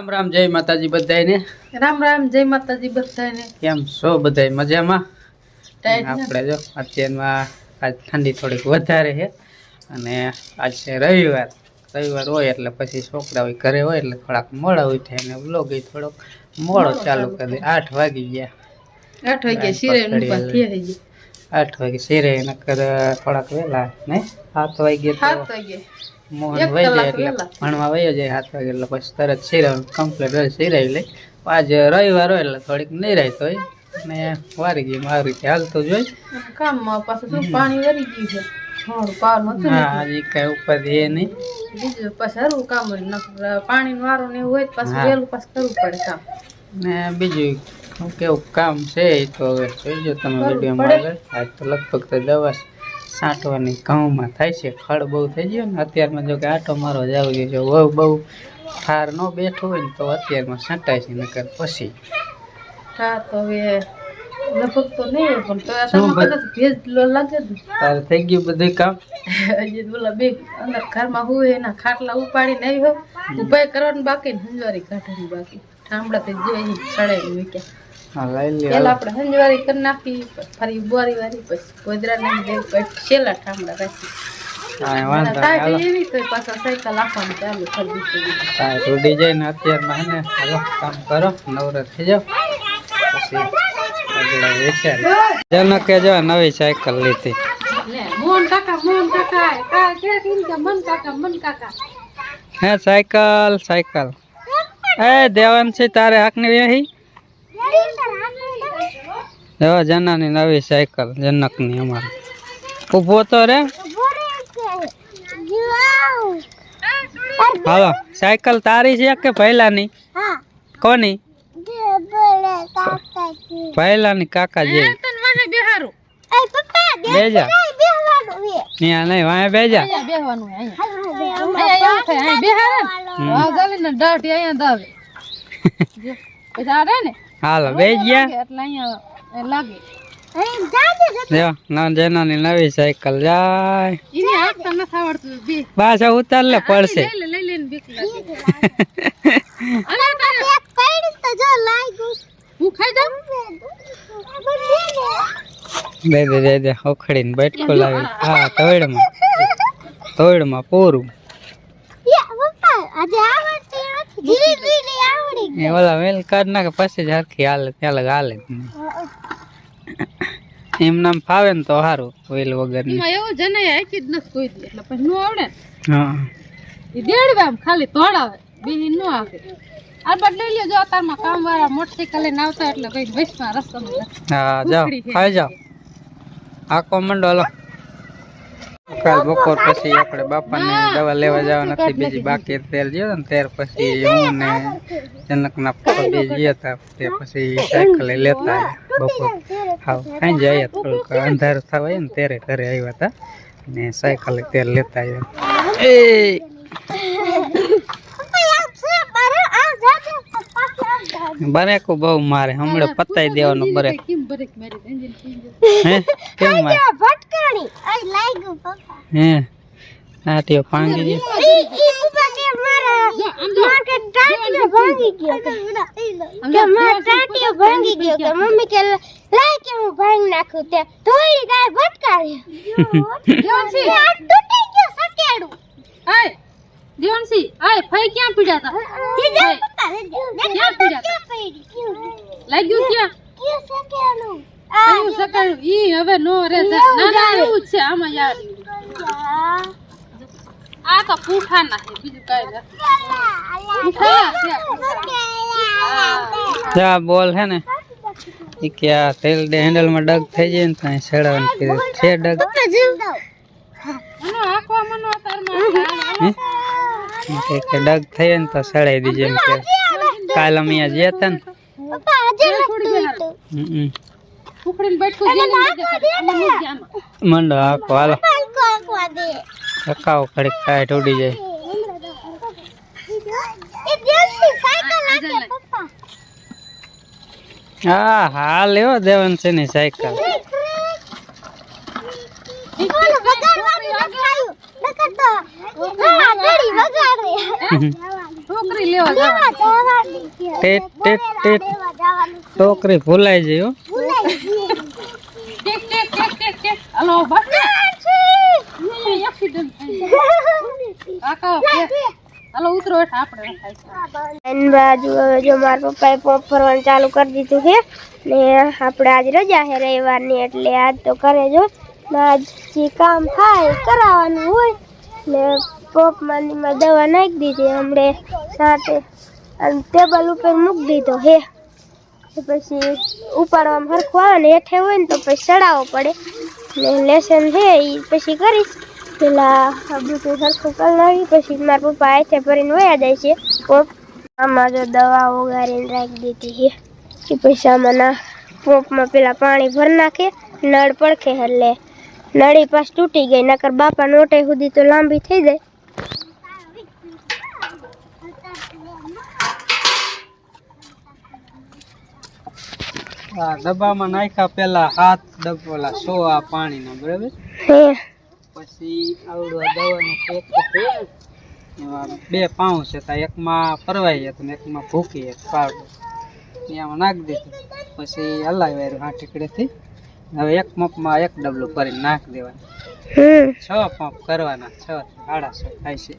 રામ રામ જય માતાજી બધાને રામ રામ જય માતાજી બધાને કેમ છો બધાય? મજામાં? આપણે જો અત્યારમાં આજ ઠંડી થોડીક વધારે છે અને આજ છે રવિવાર. રવિવાર હોય એટલે પછી છોકરા હોય ઘરે હોય એટલે થોડાક મોડા ઉઠે ને બ્લોગ ય થોડોક મોડો ચાલુ કરી. દે આઠ વાગી ગયા. આઠ વાગ્યા થયા હજી આઠ વાગે શેરે નકર થોડાક વહેલા નહીં સાત વાગે સાત વાગે મોહન વહી જાય એટલે ભણવા વહી જાય સાત વાગે એટલે પછી તરત સિરાવ કમ્પ્લીટ સિરાવી લે. આજે રવિવાર હોય એટલે થોડીક નહીં રહેતો હોય. ને વારી ગઈ મારી રીતે જ જોઈ કામમાં પાછું શું પાણી વરી ગયું છે. થોડું પાવર નતું હા આજે કઈ ઉપર એ નહીં. બીજું પાછું કામ હોય. પાણી વારો ને એવું હોય પાછું વહેલું પાછું કરવું પડે કામ. ને બીજું કેવું કામ છે એ તો હવે જોઈજો તમે વિડીયોમાં આગળ. આજ તો લગભગ તો દવા છાંટવાની ઘઉંમાં થાય છે ખડ બહુ થઈ ગયો ને અત્યારમાં જો કે આટો મારો જ જાવ જો વહુ બહુ ઠાર ન બેઠો હોય ને તો અત્યારમાં છાંટાય છે નકર પછી. હા તો હવે લગભગ તો નહીં હોય પણ તો? કદાચ ભેજ લાગે ને. તારે થઈ ગયું બધું કામ? હજી બોલા બે અંદર ઘરમાં હોય એના ખાટલા ઉપાડીને આવી હોય ઉપાય કરવાનું બાકી ને હંજવારી કાઢવાની બાકી. ઠામડા તે જોઈ સડાઈ મૂક્યા. પેલા આપણે હંજવારી કરી નાખી ફરી બોરી વારી પછી ગોદરા નાખી દે પછી છેલ્લા ઠામડા રાખી નવી સાયકલ લીધી. મોહન કાકા મોહન કાકા કા કે કેમ કે મન કાકા મન કાકા. હે સાયકલ સાયકલ. એ દેવાંશી તારે હાકની વ્યાહી જો જનાની નવી સાયકલ જનકની અમારે. ઊભો તો રે. હાલો સાયકલ તારી છે કે પહેલાની? કોની? પહેલાની કાકા જેવી બેજા ત્યાં નહીં વાય બેજા એવું હાલો બેજ ગયા. લાગે. ના જેનાની નવી સાયકલ જાય. એને આવડતું બે ઉતાર લે પડશે. લઈ લે લઈ લે ને બીક લાગે અને તારે હું ખાઈ જાઉં દે દે દે દે ઓખડીને બેઠકો લાવી. હા તોડમાં તોડમાં પૂરું. એ ઓલા વેલ કાઢ નાખે પછી જ હરખી હાલે ત્યાં લગ હાલે એમ નામ ફાવે ને તો સારું વેલ વગર એમાં એવું જને હાકી જ નથી કોઈ દી એટલે પછી નો આવડે હા. એ દેડવા આમ ખાલી તોડાવે બીજી નો આવે. આ બાદ લઈ લ્યો જો તારમાં કામ વાળા મોટરસાઇકલ લઈને આવતા એટલે કઈ વૈષ્ણવ રસ્તામાં હા જાઓ ખાઈ જાઓ. આખો મંડો હલો. કાલ બપોર પછી આપણે બાપાને દવા લેવા જવા નથી બીજી બાકી તેલ ગયો ને ત્યાર પછી હું ને જનકના પપ્પા બે ગયા હતા, તે પછી સાયકલ લેતા બપોર. હાવ ખાઈ જાય થોડુંક અંધારું થવાય ને ત્યારે ઘરે આવ્યા હતા ને સાયકલ તેલ લેતા આવ્યા. એ બરેકું બહુ મારે હમણાં પતાઈ દેવાનું બરેક કેમ બરેક મારી એન્જિન હે? કેમ મારે? હે? આટીઓ પાંગી ગઈ. મમ્મી કે લાય કે હું ભાંગી નાખું તે. થોડી ગાય ભટકાવી દેવાંશી તૂટી ગયો સકેડું. આય દેવાંશી આય ફઈ ક્યાં પીડ્યા હતા જીજા ભાઈ, પપ્પા ક્યાં પીડ્યા હતા લાગ્યું ક્યાં ક્યું સકેડું કયું સકાળું ઈ હવે નો રે જા. ના ના એવું જ છે આમાં યાર આ તો પૂઠાના છે બીજું કાંઈ નથી પૂઠાના છે જા બોલ હે ને ઈ કે આ તેલ ડે હેન્ડલમાં ડગ થઈ જાય ને ત્યાં સડાવવાનું કીધું છે ડગ મનો આખવા મનો તારમાં હે ઈ કે કે ડગ થઈ ને તો સડાઈ દીજે એમ કે કાલ અમે અહીંયા ગયા હતા ને. મંડો આખો હાલો દે ચકાવ કાંઈ ઉડી જાય હા હા લેવો દેવન છે ની સાયકલ ઓલું વગાડવાનું નખાયું નકર તો હા ઘડી વગાડે છોકરી ટોકરી લેવા જવાનું. TET TET TET. ટોકરી ભૂલાઈ ગઈ હો ભૂલાઈ ગયું. ટેક ટેક ટેક ટેક ટેક હાલો બસ એક્સિડન્ટ થઈ કાકા ઉતરો હેઠ આપણે રખાય એન બાજુ જો મારા પપ્પાએ પોપ ફરવાનું ચાલુ કરી દીધું છે ને આપણે આજ રજા છે રવિવારની એટલે આજ તો કરે જો આજ જે કામ થાય કરાવવાનું હોય ને પોપમાં માનીમાં દવા નાખી દીધી હમણે સાથે અને ટેબલ ઉપર મૂકી દીધો, હે. પછી ઉપાડવામાં સરખું આવે ને, હેઠે હોય ને તો પછી ચડાવવો પડે. ને લેસન છે એ પછી કરીશ. પેલા બધું સરખું કરી નાખી પછી મારા પપ્પા હાથે ભરીને વયા જાય છે. પોપ, આમાં જો દવા ઓગારીને રાખી દીધી છે એ પછી આમાં ના, પોપમાં પેલા પાણી ભરી નાખે, નળ પડખે એટલે નળી પાસ તૂટી ગઈ, નકર બાપા નોટે સુધી તો લાંબી થઈ જાય. આ ડબ્બામાં નાખ્યા પેલા હાથ ડબ્બોલા સો આ પાણીના બરાબર? પછી આવડું દવાનું પેક એમાં બે પાઉં છે તો એકમાં પરવાઈ હતું ને એકમાં ભૂકી એક પાવડર. એમાં નાખી દીધું. પછી હલાવી વાર્યું હા ટીકડેથી. હવે એક પંપમાં એક ડબલું ભરીને નાખી દેવાનું. છ પંપ કરવાના છ સાડા છ થાય છે.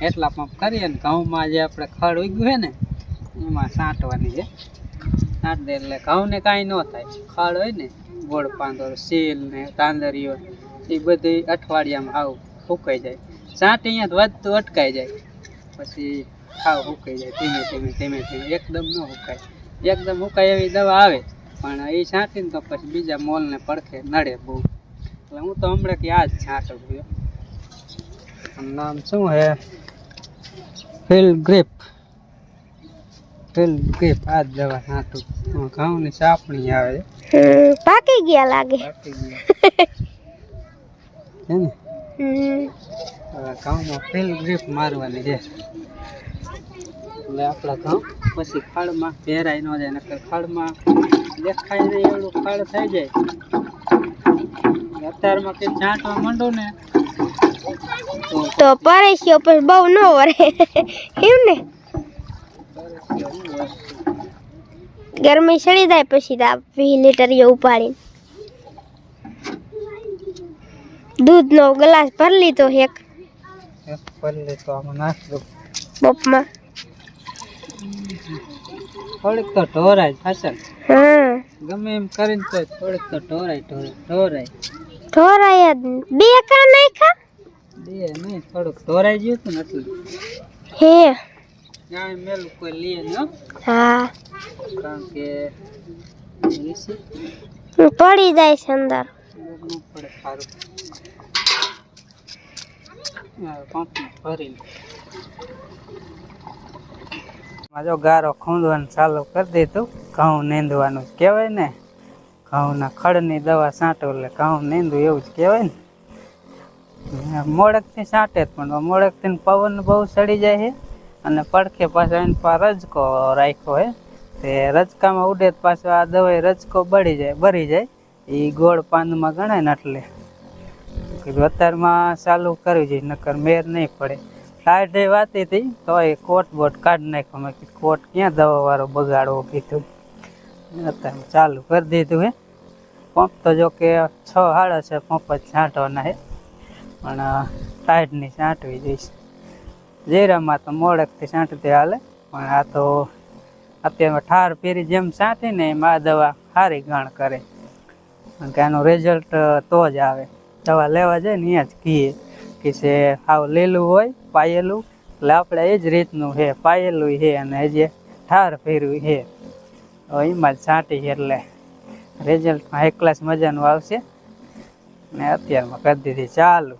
એટલા પંપ કરીએ ને ઘઉંમાં જે આપણે ખડ ઉગ્યું છે ને એમાં સાંટવાની છે. સાંટ દે એટલે ઘઉંને કાંઈ ન થાય. ખડ હોય ને, ગોળ પાંદોર સીલ ને તાંદરીઓ, એ બધી અઠવાડિયામાં આવું સુકાઈ જાય. સાંટ અહીંયા વધતું અટકાઈ જાય. પછી ખાવ સુકાઈ જાય, ધીમે ધીમે ધીમે ધીમે, એકદમ ન સુકાય એકદમ સુકાય એવી દવા આવે, પણ એ છાંટીને તો પછી બીજા મોલને પડખે નડે બહુ. એટલે હું તો હમણાં કે આ જ છાંટું નામ શું હે? ફિલ ગ્રીપ ફિલ કે આ દવા છાંટું આમાં ઘઉંની સાપણી આવે. પાકી ગયા લાગે. પાકી ગયા. છે ને? હવે ઘઉંમાં ફિલ ગ્રીપ મારવાની છે. એટલે આપણા ઘઉં પછી ખાડમાં પહેરાય ન જાય નકર ખાડમાં દેખાય નહીં એવડું ખાડ થઈ જાય. અત્યારમાં કે છાંટવા માંડો ને? તો પરેશિયો પછી બહુ ન વરે. એમ ને? ગરમી ચડી જાય પછી તો આ વીસ લીટર જેવું ઉપાડીને. દૂધનો ગ્લાસ ભરી લીધો એક. એક પલ્લી તો આમાં નાખી દઉં બપમાં થોડીક તો ઢોરાય ફસલ હા. ગમે એમ કરીને તો થોડીક તો ઢોરાય ઢોરાય ઢોરાય. ઠોરાય જ ને. બે કા નાખ્યા? બે નહીં થોડુંક ઢોરાઈ ગયું હતું ને એટલે. હે. ત્યાં મેલું કોઈ લે ન હા. કારણ કે પડી જાય છે અંદર. ન પડે સારું. આ પંપમાં ભરીને. માં જો ગારો ખૂંદવાનું ચાલુ કરી દીધું ઘઉં નીંદવાનું જ કહેવાય ને. ઘઉંના ખડની દવા છાંટો એટલે ઘઉં નીંદવું એવું જ કહેવાય ને. મોડકથી છાંટે પણ મોડકથી પવન બહુ સડી જાય છે. અને પડખે પાછા એને પા રજકો રાખ્યો હે. તે રજકામાં ઉડે પાછો આ દવાઈ રજકો બળી જાય બળી જાય. એ ગોળ પાનમાં ગણાય ને એટલે. કીધું અત્યારમાં ચાલુ કરવી જોઈએ નકર મેર નહીં પડે. એ વાતી હતી, તો એ કોટ બોટ કાઢી નાખ્યો. મેં કીધું, કોટ ક્યાં દવા વાળો બગાડવો? કીધું. અત્યારે ચાલુ કરી દીધું હે. પંપ તો જો કે છ હાડો છે, પંપ જ છાંટવાના હે. પણ ટાઈટની છાંટવી જોઈશે. જીરામાં તો મોડકથી છાંટતી હાલે, પણ આ તો અત્યારમાં ઠાર પહેરી જેમ છાંટી ને એમ આ દવા સારી ગણ કરે. કારણ કે આનું રિઝલ્ટ તો જ આવે. દવા લેવા જાય ને અહીંયા જ કહીએ કે છે આવ લીલું હોય, પાયેલું, એટલે આપણે એ જ રીતનું છે, પાયેલું છે અને હજી ઠાર ફેરવું છે. એમાં જ છાંટી એટલે રિઝલ્ટમાં એક ક્લાસ મજાનું આવશે. ને અત્યારમાં કરી દીધી ચાલુ.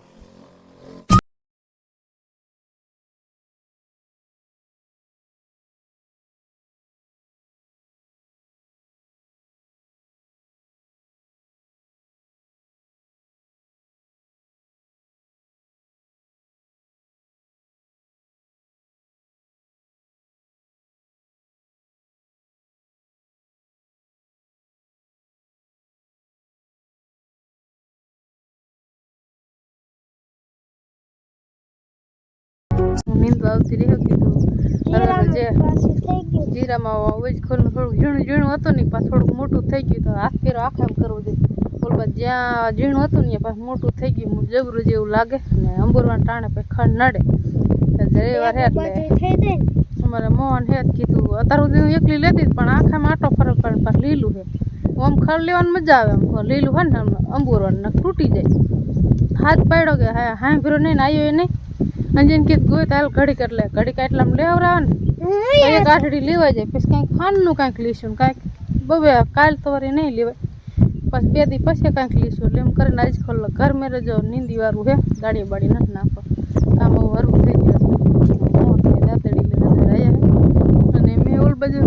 હું નીંદવા આવતી રહ્યો કીધું જીરામાં વેજ થોડું ઝીણું ઝીણું હતું ને પાછું થોડુંક મોટું થઈ ગયું તો હાથ ફેરો આખા કરવું જોઈએ. ઓલ બાદ જ્યાં ઝીણું હતું ને પાછું મોટું થઈ ગયું જબરું જેવું લાગે ને અંબુરવાના ટાણે પછી ખંડ નડે. રવિવાર હે એટલે. અમારે મોહન હે કીધું અત્યાર સુધી હું એકલી લેતી પણ આખામાં આટો ફરક પડે પાછું લીલું છે આમ ખડ લેવાની મજા આવે આમ લીલું હોય ને આમ અંબુરવાનું તૂટી જાય. હાથ પાડ્યો કે હા હા ભીરો નહીં ને આવ્યો એ નહીં. અંજન કે ગોય તાલ ઘડીક એટલે ઘડીક એટલામાં લેવરાવે ને એક આઠડી લેવા જાય પછી કાંઈક ખાંડનું કાંઈક લઈશું કાંઈક. બબે કાલ તો વળી નહીં લેવાય. પછી બે દી પછી કાંઈક લઈશું એટલે એમ કરીને આજ ખોલ ઘર મેરે જો નીંદી વાળું હે ગાડી બાડી નથી નાખો કામ હરવું થઈ ગયું દાંતડી લઈને અત્યારે અને મેં ઓલ બાજુ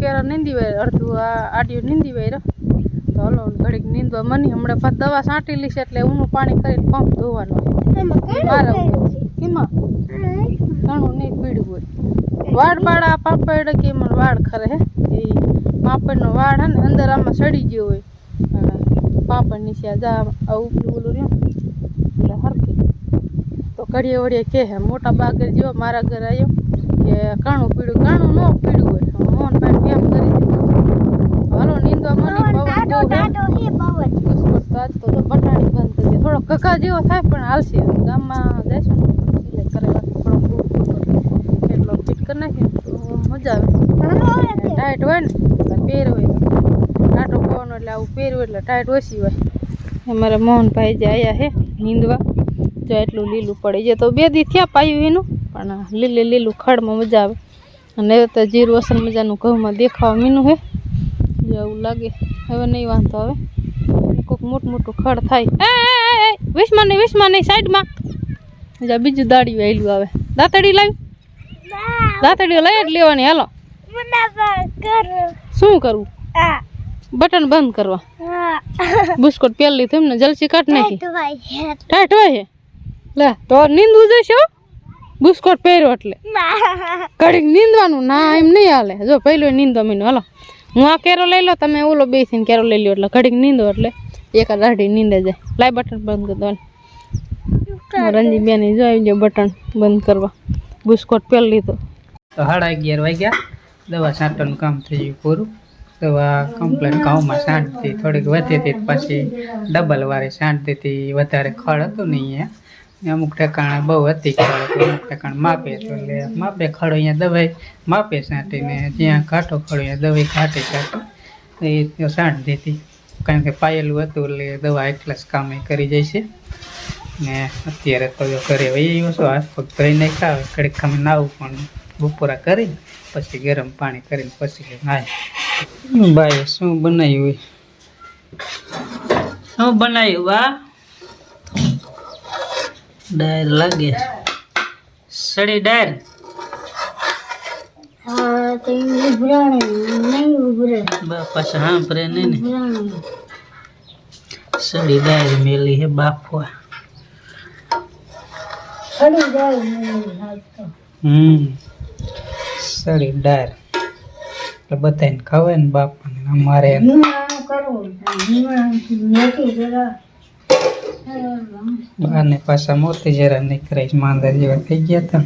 કેરા નીંદી વાય અડધું આ આડિયો નીંદી વાય તો હલો ઘડીક નીંદવા મની. હમણાં દવા છાંટી લઈશ એટલે ઊનું પાણી કરીને પંપ ધોવાનું મારા. કેમાં ઘણું નહીં પીડ્યું હોય. વાળ આ પાપડ કે એમાં વાળ ખરે હે. એ પાપડનો વાળ હે ને અંદર આમાં સડી ગયો હોય. અને પાપડ નીચે જા આ ઉપલું ઓલું રહ્યું. એટલે હરકી તો ઘડીએ વળીએ કે હે મોટા બાગર જેવો મારા ઘરે આવ્યો કે કાણું પીડ્યું કાણું ન પીડ્યું હોય. મોહન ભાઈ કેમ કરી દીધું. હાલો નીંદવા મને પવન તો આજ તો બટાણી બંધ કરી થોડો કકા જેવો થાય પણ હાલશે. ગામમાં જઈશું ને સિલાઈ કરેલા થોડો બૂટ એટલો ફિટ કરી નાખીએ મજા આવે. ટાઈટ હોય ને એટલે પહેર હોય. ટાટો પવન એટલે આવું પહેરવું એટલે ટાઈટ ઓછી હોય અમારા મોહનભાઈ જે આવ્યા છે નીંદવા. જો એટલું લીલું પડે. છે તો બે દી થયા પાયું એનું પણ લીલે લીલું ખડમાં મજા આવે. અને તો જીરું અસર મજાનું ઘઉંમાં દેખાવા મીનું હે જો એવું લાગે. હવે નહીં વાંધો આવે. કોઈક મોટું મોટું ખડ થાય. એ, વિશમાં નહીં વિશમાં નહીં સાઈડમાં. જા બીજું દાડી વહેલું આવે. દાંતડી લાવી દાંતડીઓ લઈ જ લેવાની હાલો. શું કરવું બટન બંધ કરવા. બિસ્કુટ પેલી લીધું એમને જલસી કાઢ નાખી. ટાઈટ હોય છે? લે તો નીંદવું જશે બિસ્કુટ પહેર્યો એટલે. કડીક નીંદવાનું ના એમ નહીં હાલે. જો પહેલો નીંદો મીનો હાલો. હું આ કેરો લઈ લો તમે ઓલો બે થઈને કેરો લઈ લો એટલે ઘડીક નીંદો એટલે એક અઢી નીંદે જાય. લાઈ બટન બંધ કરી દો રંજી બેન જો આવી જાય બટન બંધ કરવા. બિસ્કુટ પહેરી લીધો. તો સાડા અગિયાર વાગ્યા. દવા છાંટવાનું કામ થઈ ગયું પૂરું. દવા કમ્પ્લેટ ઘઉંમાં છાંટતી, થોડીક વધી હતી, પછી ડબલ વારે છાંટતી હતી. વધારે ખડ હતું ને અહીંયા. અમુક ઠેકાણે બહુ હતી ખડ અમુક ઠેકાણે માપે એટલે માપે ખડો અહીંયા દવાઈ, માપે છાંટીને જ્યાં ઘાટો ખડો અહીંયા દવાઈ ઘાટી છાંટી એ છાંટ દીધી કારણ કે પાયેલું હતું એટલે દવા એટલા જ કામે કરી જાય છે. ને અત્યારે તો ઘરે વહી આવ્યો છું હાથ પગ ધોઈ નાખ્યા ઘડીક ખામે નાવું પણ બપોરા કરી પછી ગરમ પાણી કરીને પછી નાય. ભાઈ શું બનાવ્યું? શું બનાવ્યું બા? ડાયર લાગે. સડી ડાયર હા, તો ઈ નહીં સડી ડાયર મેલી હે બાફવા. સડી હમ. સડી ડાર. એટલે બધાને ખવાય ને બાપાને અમારે. બાને પાછા મોતી જરા નીકળે માંદર જેવા થઈ ગયા હતા